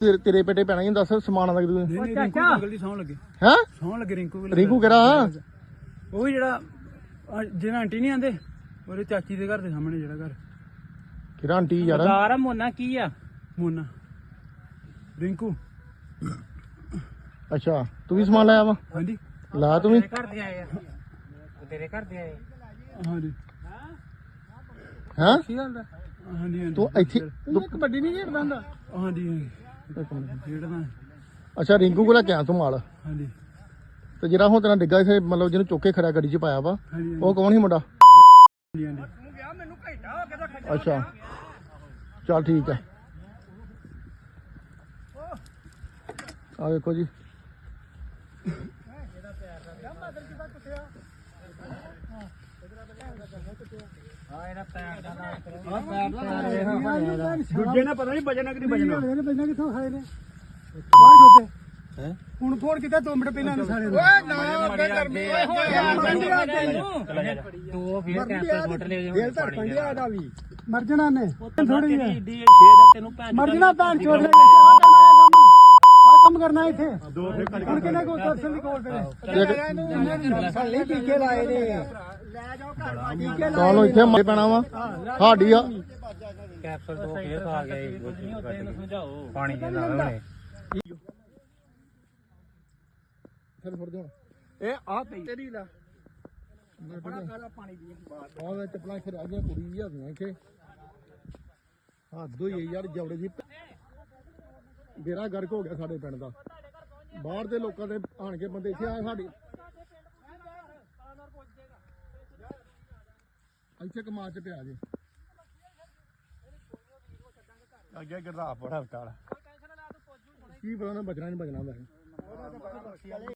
ਤੇਰੇ ਤੇਰੇ ਪੇਟੇ ਪੈਣਾ ਹੀ ਦੱਸ ਸਮਾਨ ਦਾ ਤੂੰ ਨਹੀਂ ਨਹੀਂ ਰਿੰਕੂ ਗੰਗਲ ਦੀ ਸੌਂ ਲੱਗੇ। ਹੈ? ਸੌਂ ਲੱਗੇ ਰਿੰਕੂ ਕੋਲ ਰਿੰਕੂ ਕਿਹੜਾ? ਉਹ ਵੀ ਜਿਹੜਾ ਆਹ ਜਿਵੇਂ ਆਂਟੀ ਨਹੀਂ ਆਂਦੇ ਉਹਦੇ ਚਾਚੀ ਦੇ ਘਰ ਦੇ ਸਾਹਮਣੇ ਜਿਹੜਾ ਘਰ। ਕਿਹੜਾ ਆਂਟੀ ਯਾਰ? ਦਾਰ ਮੋਨਾ ਕੀ ਆ? ਮੋਨਾ। ਰਿੰਕੂ। ਅੱਛਾ ਤੂੰ ਵੀ ਸਮਾਨ ਲਾਇਆ ਵਾ? ਹਾਂਜੀ। ਲਾ ਤੂੰ ਵੀ। ਘਰ ਦੇ ਆਏ ਆ। ਤੇਰੇ ਘਰ ਦੇ ਆਏ ਹਾਂਜੀ। ਹੈ? ਕੀ ਗੱਲ ਦਾ ਹਾਂਜੀ ਹਾਂਜੀ। ਤੂੰ ਇੱਥੇ ਤੂੰ ਕਬੱਡੀ ਨਹੀਂ ਖੇਡਦਾ ਹੁੰਦਾ? ਹਾਂਜੀ ਹਾਂਜੀ। ਅੱਛਾ ਰਿੰਕੂ ਕੋਲ ਕਿਆ ਤੂੰ ਮਾਲ। ਹਾਂਜੀ। ਤੇ ਜਿਹੜਾ ਹੁਣ ਤੇਰਾ ਡਿੱਗਾ ਇਥੇ ਮਤਲਬ ਜਿਹਨੂੰ ਚੁੱਕ ਕੇ ਖੜਿਆ ਗੱਡੀ 'ਚ ਪਾਇਆ ਵਾ ਉਹ ਕੌਣ ਸੀ ਮੁੰਡਾ? ਅੱਛਾ। ਚਲ ਠੀਕ ਆ। ਆ ਵੇਖੋ ਜੀ। ਇਹਦਾ ਦਾ ਦੂਜੇ ਨੇ ਪਤਾ ਨਹੀਂ ਬਜਣਾ ਕਿ ਨਹੀਂ ਬਜਣਾ ਇਹਨੇ ਪੈਸਾ ਕਿੱਥੋਂ ਖਾਏ ਨੇ ਬਾਹਰ ਖੋਤੇ ਹੈ ਹੁਣ ਫੋਨ ਕੀਤਾ 2 ਮਿੰਟ ਪਹਿਲਾਂ ਨੇ ਸਾਰੇ ਓਏ ਤੂੰ ਫਿਰ ਕੈਂਸਰ ਫੋਟ ਲੈ ਜਾ ਪੰਡਿਆ ਦਾ ਵੀ ਮਰ ਜਣਾ ਨੇ ਥੋੜੀ ਹੈ ਏਡੀ ਛੇ ਦਾ ਤੈਨੂੰ ਭੈਣ ਮਰ ਜਣਾ ਭੈਣ ਚੋਦ ਨੇ ਆ ਕਰਨਾ ਕੰਮ ਆ ਕੰਮ ਕਰਨਾ ਇੱਥੇ ਦੋ ਫੇਰ ਕਿਹਨੇ ਕੋ ਦਰਸ਼ਨ ਦੀ ਕੋਲ ਤੇ ਸਾਲੇ ਟੀਕੇ ਲਾਏ ਨੇ ਲੈ ਜਾਓ ਘਰ ਟੀਕੇ ਚਲੋ ਇੱਥੇ ਮਾਰੇ ਪੈਣਾ ਵਾ ਸਾਡੀ ਆ ਕੈਪਸੂਲ ਦੋ ਫੇਰ ਖਾ ਗਿਆ ਇਹ ਸਮਝਾਓ। ਪਾਣੀ ਦੇ ਨਾਲ ਉਹਨੇ। ਫਿਰ ਫੜ ਦਿਓ। ਇਹ ਆ ਪਈ। ਤੇਰੀ ਲਾ। ਆਹ ਵਿੱਚ ਚੱਪਲਾਂ ਇੱਥੇ ਰਹਿ ਗਈਆਂ ਕੁੜੀ ਵੀ ਹੈਗੀਆਂ ਇੱਥੇ। ਹੱਦ ਹੋਈ ਹੈ ਯਾਰ ਜਵੜੇ ਦੀ ਬੇੜਾ ਗਰਕ ਹੋ ਗਿਆ ਸਾਡੇ ਪਿੰਡ ਦਾ। ਬਾਹਰ ਦੇ ਲੋਕਾਂ ਦੇ ਆਣ ਕੇ ਬੰਦੇ ਇੱਥੇ ਆਏ ਸਾਡੇ ਇੱਥੇ ਕਮਾਦ ਚ ਪਿਆ ਜੇ। ਅੱਗੇ ਗਰਦਾ ਬੜਾ ਵਿਚਾਰਾ। ਕੀ ਪਤਾ ਨਾ ਬਚਣਾ ਨਹੀਂ ਬਚਣਾ ਵੈਸੇ।